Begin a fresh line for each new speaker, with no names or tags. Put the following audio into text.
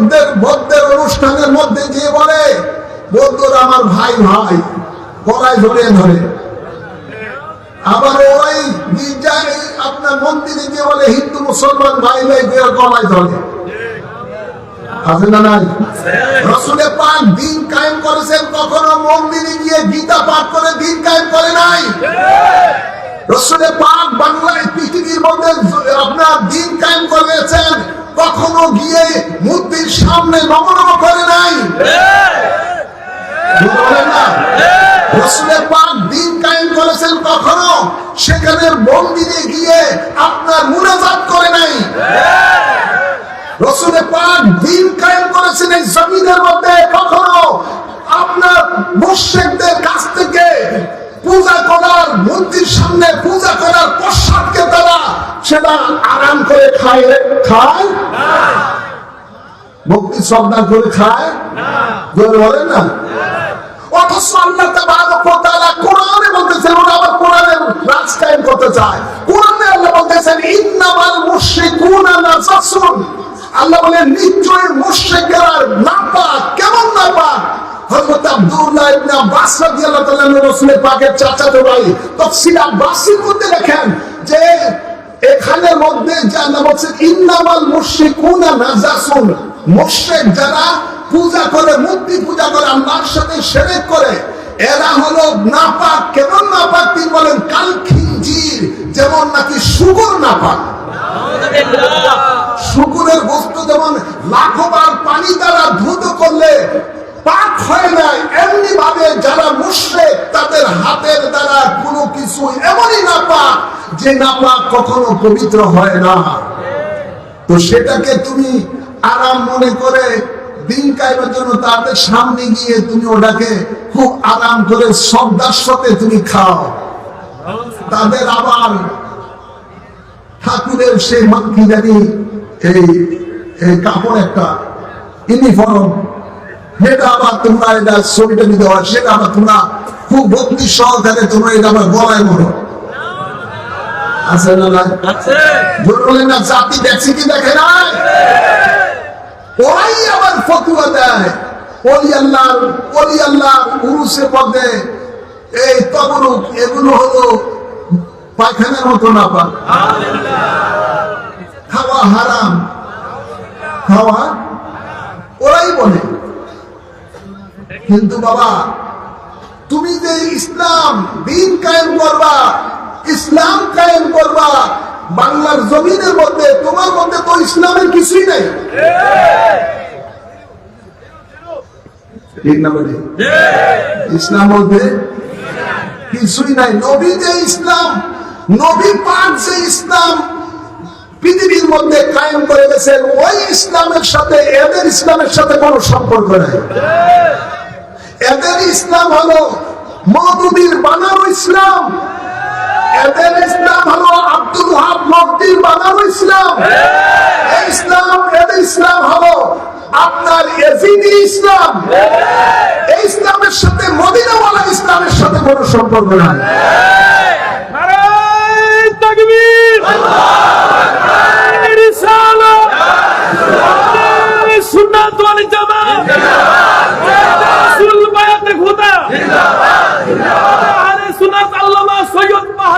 বৌদ্ধের বৌদ্ধের অনুষ্ঠানের মধ্যে গিয়ে বলে বৌদ্ধরা আমার ভাই ভাই, গলায় ধরে ধরে। আবার ওরাই গির্জায় আপনার মন্দিরে গিয়ে বলে, হিন্দু, মুসলমান, ভাই ভাই দিয়ে গলায় ধরে। রসুলে পাক দিন কায়েম করেছেন, কখনো মন্দিরে গিয়ে গীতা পাঠ করে দিন কায়েম করে নাই। রসুলে পাক বাংলায় পৃথিবীর মধ্যে আপনার দিন কায়েম করেছেন। কখনো গিয়ে মূর্তির সামনে নমনম করে নাই। কখনো, সেখানে মন্দিরে গিয়ে আপনার মুনাজাত করে নাই। রসুলে পাক দিন কায়েম করেছেন এই জমিনের মধ্যে কখনো। আপনার মুর্শেকদের কাছ থেকে পূজা করার মন্দির সামনে পূজা করার তারা সেটা আরাম করে খায় খায়? ভক্তি শ্রদ্ধা করে খায়? জোরে বলেন না। অথচ আল্লাহ তাবারক তাআলা কোরআনে বলতেছেন, ওরা আবার কোরআনের রাজ করতে চায়। মধ্যে লেখেন যে এখানের মধ্যে যে আল্লাহ বলছেন ইন্নামাল মুশরিকুনা নাজাসুন। মুশরিক যারা পূজা করে, মূর্তি পূজা করে, আল্লাহর সাথে শিরক করে, এরা হলো নাপাক। কেমন নাপাক তিনি বলেন? কাল খিঞ্জির, যেমন নাকি শুকুর নাপাক। শুকুরের বস্তু যেমন লাখবার পানি দ্বারা ধুত করলে পাক হয় না এমনি ভাবে যারা মুশরিক, তাদের হাতের দ্বারা কোনো কিছু যে নাপাক কখনো পবিত্র হয় না। তো সেটাকে তুমি আরাম মনে করে দিন জন্য তাদের সামনে গিয়ে তুমি ওটাকে খুব আরাম করে শ্রদ্ধার সাথে তুমি খাও। তাদের আবার ঠাকুরের জানি এই কাপড় একটা ইউনিফর্ম, সেটা আবার তোমরা এটা ছবিটা নিতে হয় সেটা আবার তোমরা খুব ভক্তি সহকারে তোমরা এটা আবার গলায় মরো। আছে না না জাতি দেখছি কি দেখে ওরাই আবার ফতুয়া দেয়। অলি আল্লাহ অলি আল্লাহ উরুসের মধ্যে এই তবরুক এগুলো হলো পায়খানার মতো না পান খাওয়া হারাম। খাওয়া ওরাই বলে। কিন্তু বাবা তুমি যে ইসলাম দিন কায়েম করবা ইসলাম কায়েম করবা। বাংলার জমিনের মধ্যে, তোমার মধ্যে তো ইসলামের কিছুই নাই। নবী যে ইসলাম পৃথিবীর মধ্যে কায়েম ওই ইসলামের সাথে, এদের ইসলামের সাথে কোনো সম্পর্ক নাই। এদের ইসলাম হলো মধুবীর বানানো ইসলাম। এদের ইসলাম হলো আব্দুল ওয়াহাব মহদির বানানো ইসলাম। ইসলাম এদের ইসলাম হলো আপনার এজিদি ইসলাম। এই ইসলামের সাথে মদিনাওয়ালা ইসলামের সাথে কোনো সম্পর্ক নাই।